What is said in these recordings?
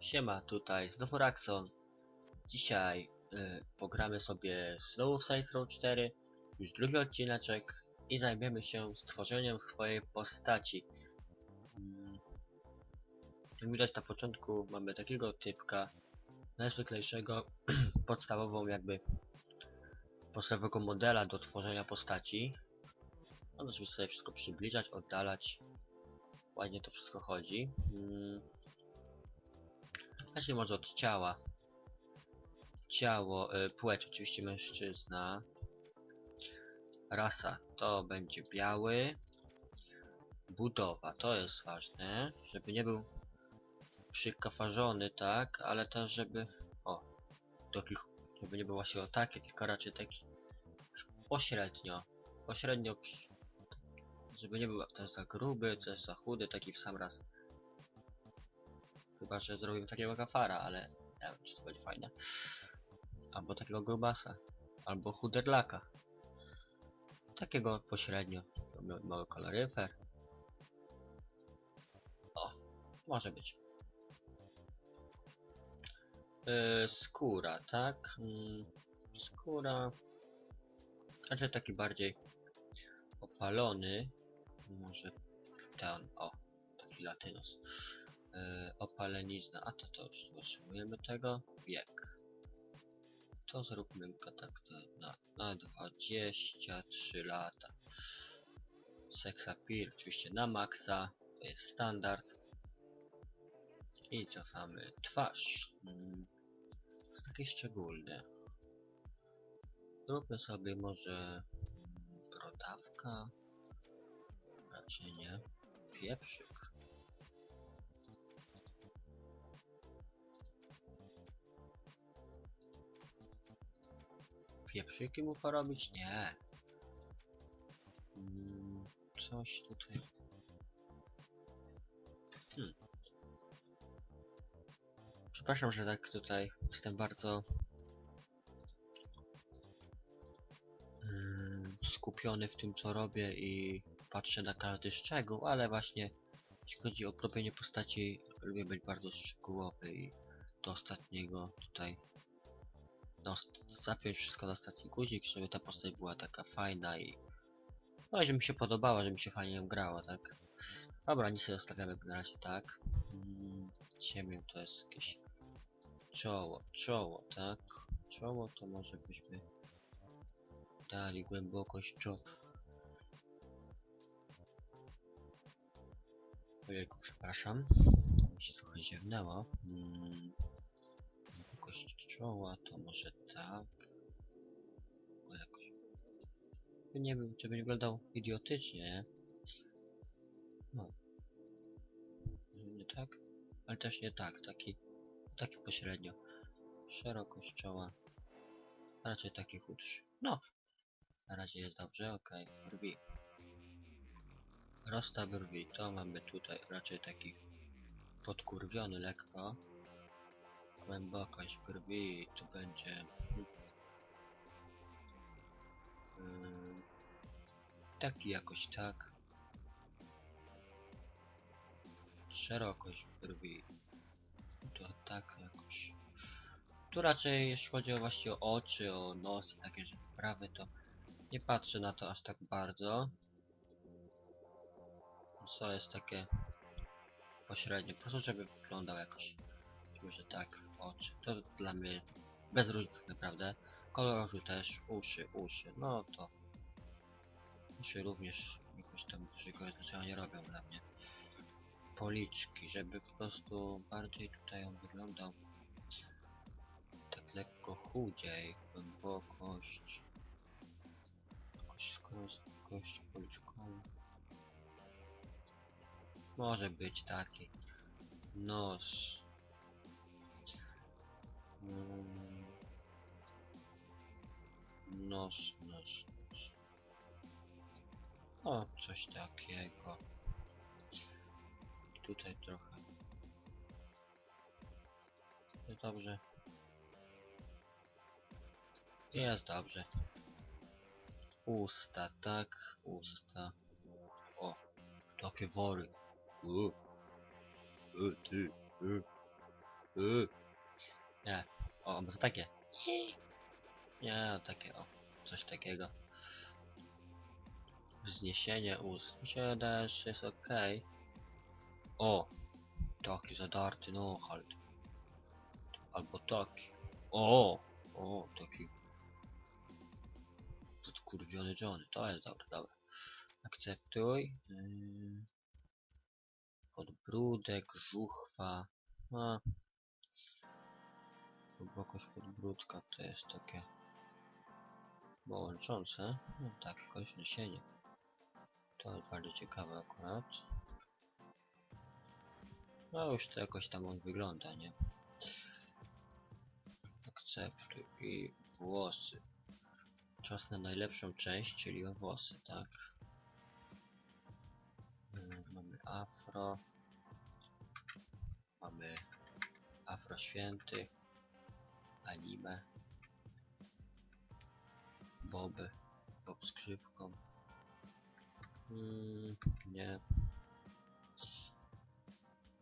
Siema, tutaj znowu Raxon. Dzisiaj y, pogramy sobie znowu w Saints Row 4, już drugi odcineczek i zajmiemy się stworzeniem swojej postaci. Mm. Jak widać na początku mamy takiego typka, najzwyklejszego, podstawową jakby podstawowego modela do tworzenia postaci. Można sobie sobie wszystko przybliżać, oddalać. Ładnie to wszystko chodzi. Mm. Zacznijmy może od ciała. Ciało, y, płeć oczywiście mężczyzna. Rasa to będzie biały. Budowa to jest ważne, żeby nie był przykafarzony, tak, ale też żeby, o, takich, żeby nie był właśnie o takie, tylko raczej taki pośrednio, pośrednio, żeby nie był też za gruby, też za chudy, taki w sam raz. Chyba, że zrobimy takiego kafara, ale nie wiem, czy to będzie fajne. Albo takiego grubasa. Albo chuderlaka. Takiego pośrednio. Ma- Mały koloryfer. O, może być. Yy, skóra, tak? Mm, skóra. Znaczy taki bardziej opalony. Może ten, o, taki latynos. Yy, opalenizna, a to to już nie potrzebujemy tego. Wiek. To zróbmy go tak na, na 23 lata. Sex appeal oczywiście na maksa, to jest standard. I cofamy twarz. Mm, jest takie szczególne. Zróbmy sobie może mm, brodawka. Raczej nie. Pieprzyk. Pieprzyki mu porobić? Nie. Mm, coś tutaj. Hmm. Przepraszam, że tak tutaj jestem bardzo mm, skupiony w tym co robię i patrzę na każdy szczegół, ale właśnie jeśli chodzi o robienie postaci lubię być bardzo szczegółowy i do ostatniego tutaj zapiąć wszystko na ostatni guzik, żeby ta postać była taka fajna i no, żeby mi się podobała, żeby mi się fajnie ją grało, tak? Dobra, nic sobie zostawiamy na razie tak. Mm, ciemię to jest jakieś czoło, czoło, tak? Czoło to może byśmy dali głębokość czoła. Ojejku, przepraszam. Mi się trochę ziewnęło. Mm, głębokość czoła to może tak. O, jakoś. By nie był, żeby nie wyglądał idiotycznie. nie? No. Nie tak? Ale też nie tak, taki, taki pośrednio. Szerokość czoła. Raczej taki chudszy. No. Na razie jest dobrze, okej. Brwi. Rosta brwi, to mamy tutaj raczej taki podkurwiony lekko. Głębokość brwi to będzie... Yy, taki jakoś tak. Szerokość brwi to tak jakoś. Tu raczej jeśli chodzi o właśnie o oczy, o nos i takie rzeczy prawy to nie patrzę na to aż tak bardzo. Co jest takie pośrednie, po prostu żeby wyglądał jakoś. Może tak, oczy. To dla mnie bez różnicy naprawdę. Kolor oczu też, uszy, uszy, no to uszy również jakoś tam dużego znaczenia nie robią dla mnie. Policzki, żeby po prostu bardziej tutaj on wyglądał tak lekko chudziej, głębokość, jakoś skorość policzkową. Może być taki. Nos. Nos, nos, nos. O, coś takiego. Tutaj trochę. Jest dobrze. Jest dobrze. Usta, tak, usta. O, takie wory. U. U, ty, u. Uuu. Nie. O, może takie. Nie, takie o. Coś takiego. Wzniesienie ust. Mi się wydaje, że jest ok. O! Taki zadarty nohalt. Albo taki. O! O, taki. Podkurwiony Johnny. To jest dobre, dobra. Akceptuj. Yy. Podbródek, żuchwa. A. Głębokość podbródka to jest takie łączące. No tak, jakoś nasienie. To jest bardzo ciekawe akurat. No już to jakoś tam on wygląda, nie? Akceptuj i włosy. Czas na najlepszą część, czyli o włosy, tak? Yy, Mamy afro. Mamy afro święty. Anime. Boby. Bob z krzywką. Mm, nie.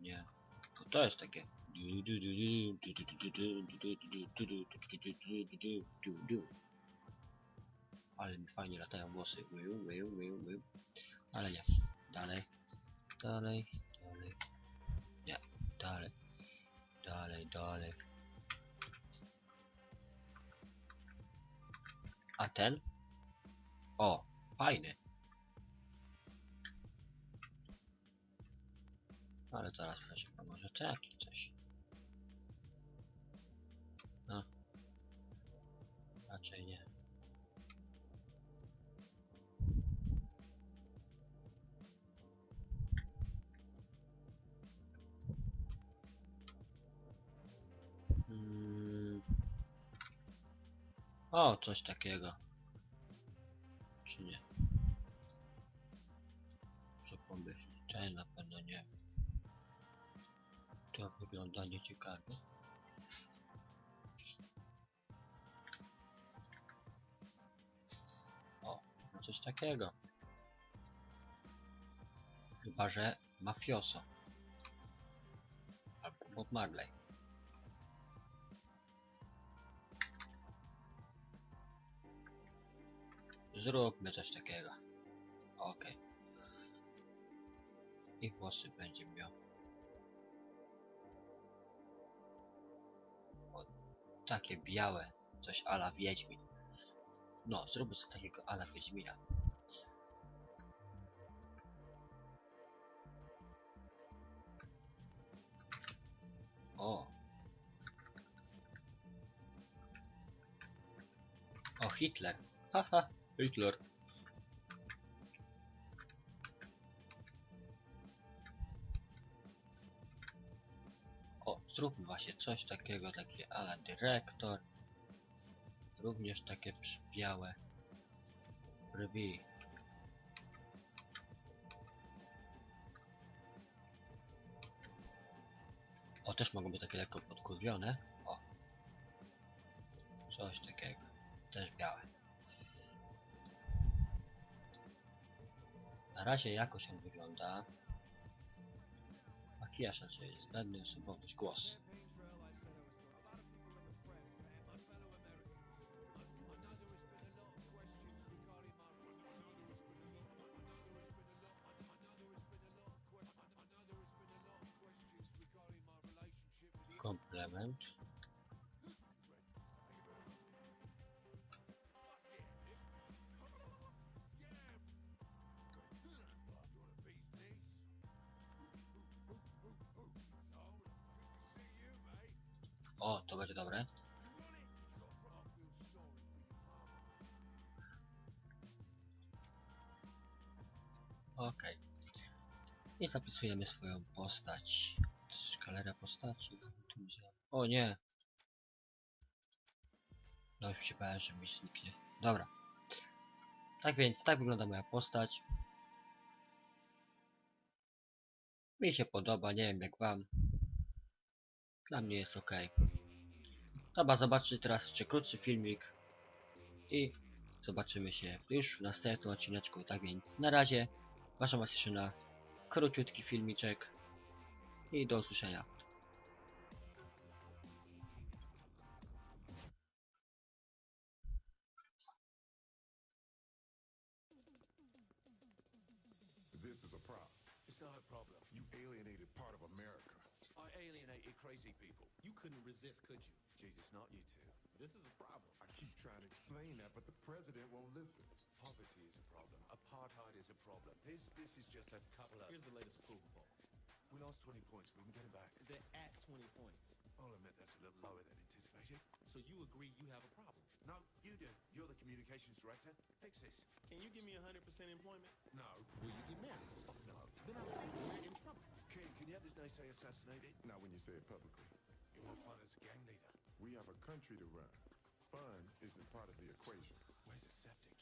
Nie. To, to jest takie. Ale mi fajnie latają włosy. Ale nie. Dalej. Dalej. Dalej. Nie. Dalej. Dalej, dalej. A ten? O, fajny. Ale zaraz a może taki coś. No. Raczej nie. O, coś takiego. Czy nie? Muszę pomyśleć. Ten na pewno nie. To wygląda nieciekawie. O, no coś takiego. Chyba, że mafioso. Albo Bob Marley. Zróbmy coś takiego. Okej. I włosy będzie miał. O, takie białe. Coś ala Wiedźmin. No, zróbmy coś takiego ala Wiedźmina. O. O, Hitler. Haha, Hitler. O, zróbmy właśnie coś takiego, takie ala dyrektor. Również takie białe brwi. O, też mogą być takie lekko podkurwione. O. Coś takiego. Też białe. Na razie jakoś on wygląda. Makijaż raczej jest zbędny, osobowość, głos. Komplement. O, to będzie dobre. Okej. I zapisujemy swoją postać. To galeria postaci. O nie! No już się bałem, że mi zniknie. Dobra. Tak więc, tak wygląda moja postać. Mi się podoba, nie wiem jak wam. Dla mnie jest ok. Dobra, zobaczcie teraz jeszcze krótszy filmik. I zobaczymy się już w następnym odcineczku. Tak więc, na razie. Zapraszam was jeszcze na króciutki filmiczek. I do usłyszenia. Crazy people. You couldn't resist, could you? Jesus, not you two. This is a problem. I keep trying to explain that, but the president won't listen. Poverty is a problem. Apartheid is a problem. This this is just a couple of. Here's the latest approval poll. We lost 20 points. We can get it back. They're at 20 points. I'll admit that's a little lower than anticipated. So you agree you have a problem. No, you do. You're the communications director. Fix this. Can you give me 100% employment? No. Will you get married? Oh, no. Then I think we're in trouble. King, can you have this naysayer assassinated? Not when you say it publicly. You're more fun as a gang leader. We have a country to run. Fun isn't part of the equation. Where's the septic?